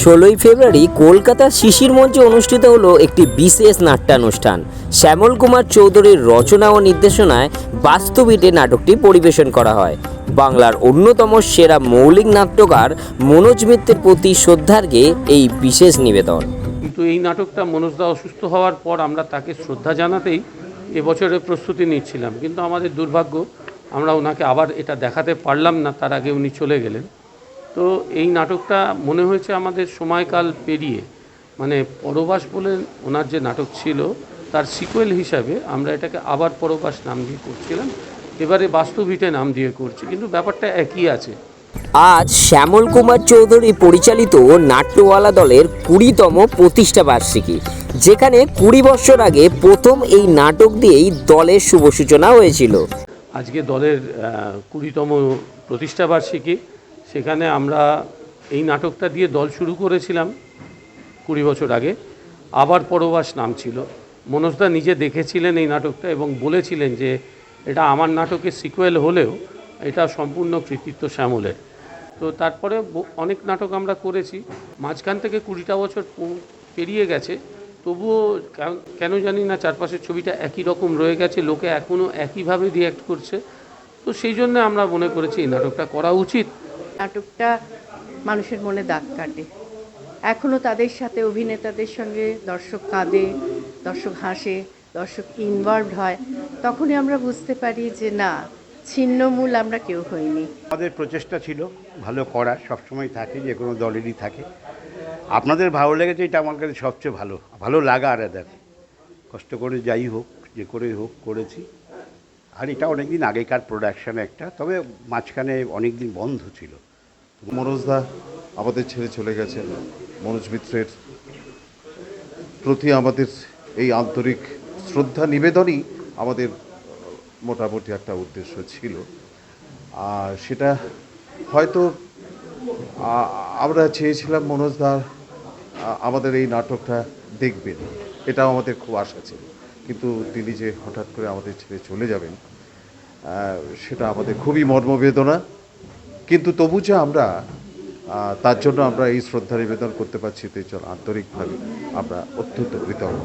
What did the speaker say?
ষোলোই ফেব্রুয়ারি কলকাতার শিশির মঞ্চে অনুষ্ঠিত হলো একটি বিশেষ নাট্যানুষ্ঠান। শ্যামল কুমার চৌধুরীর রচনা ও নির্দেশনায় বাস্তবিটে নাটকটি পরিবেশন করা হয়। বাংলার অন্যতম সেরা মৌলিক নাট্যকার মনোজ মিত্রের প্রতি শ্রদ্ধার্ঘে এই বিশেষ নিবেদন। কিন্তু এই নাটকটা মনোজদা অসুস্থ হওয়ার পর আমরা তাকে শ্রদ্ধা জানাতেই এবছরের প্রস্তুতি নিচ্ছিলাম। কিন্তু আমাদের দুর্ভাগ্য, আমরা ওনাকে আবার এটা দেখাতে পারলাম না, তার আগে উনি চলে গেলেন। তো এই নাটকটা মনে হয়েছে আমাদের সময়কাল পেরিয়ে। মানে পরবাস বলে ওনার যে নাটক ছিল তার সিকুয়েল হিসাবে আমরা এটাকে আবার পরবাস নাম দিয়ে করছিলাম। এবারে বাস্তবিটে নাম দিয়ে করছি কিন্তু ব্যাপারটা একই আছে। আজ শ্যামল কুমার চৌধুরী পরিচালিত নাট্যওয়ালা দলের কুড়িতম প্রতিষ্ঠা বার্ষিকী যেখানে কুড়ি বছর আগে প্রথম এই নাটক দিয়েই দলের শুভ সূচনা হয়েছিল। আজকে দলের কুড়িতম প্রতিষ্ঠাবার্ষিকী সেখানে আমরা এই নাটকটা দিয়ে দল শুরু করেছিলাম কুড়ি বছর আগে। আবার পরবাস নাম ছিল মনোজদা নিজে দেখেছিলেন এই নাটকটা এবং বলেছিলেন যে এটা আমার নাটকের সিকুয়েল হলেও এটা সম্পূর্ণ কৃতিত্ব শ্যামলের। তো তারপরে অনেক নাটক আমরা করেছি। মাঝখান থেকে কুড়িটা বছর পেরিয়ে গেছে। তবুও কেন- জানি না চারপাশের ছবিটা একই রকম রয়ে গেছে, লোকে এখনও একইভাবে রিয়্যাক্ট করছে। তো সেই জন্য আমরা মনে করেছি এই নাটকটা করা উচিত। নাটকটা মানুষের মনে দাগ কাটে। এখনও তাদের সাথে অভিনেতাদের সঙ্গে দর্শক কাঁদে, দর্শক হাসে, দর্শক ইনভলভড হয়। তখনই আমরা বুঝতে পারি যে না, ছিন্নমূল আমরা কেউ হইনি। আমাদের প্রচেষ্টা ছিল, ভালো করার, সবসময় থাকে, যে কোনো দলেরই থাকে। আপনাদের ভালো লেগেছে, এটা আমার কাছে সবচেয়ে ভালো। ভালো লাগা আর এদের। কষ্ট করে যাই হোক, যে করে হোক, করেছি। আর এটা অনেক দিন আগেকার প্রোডাকশান একটা, তবে মাঝখানে অনেক দিন বন্ধ ছিল। মনোজদা আমাদের ছেড়ে চলে গেছেন। মনোজ মিত্রের প্রতি আমাদের এই আন্তরিক শ্রদ্ধা নিবেদনই আমাদের মোটামুটি একটা উদ্দেশ্য ছিল। আর সেটা হয়তো আমরা চেয়েছিলাম মনোজদা আমাদের এই নাটকটা দেখবেন। এটাও আমাদের খুব আশা ছিল। কিন্তু তিনি যে হঠাৎ করে আমাদের ছেড়ে চলে যাবেন সেটা আমাদের খুবই মর্মবেদনা। কিন্তু তবু যে আমরা তার জন্য আমরা এই শ্রদ্ধা নিবেদন করতে পারছি, তাই জন্য আন্তরিকভাবে আমরা অত্যন্ত কৃতজ্ঞ।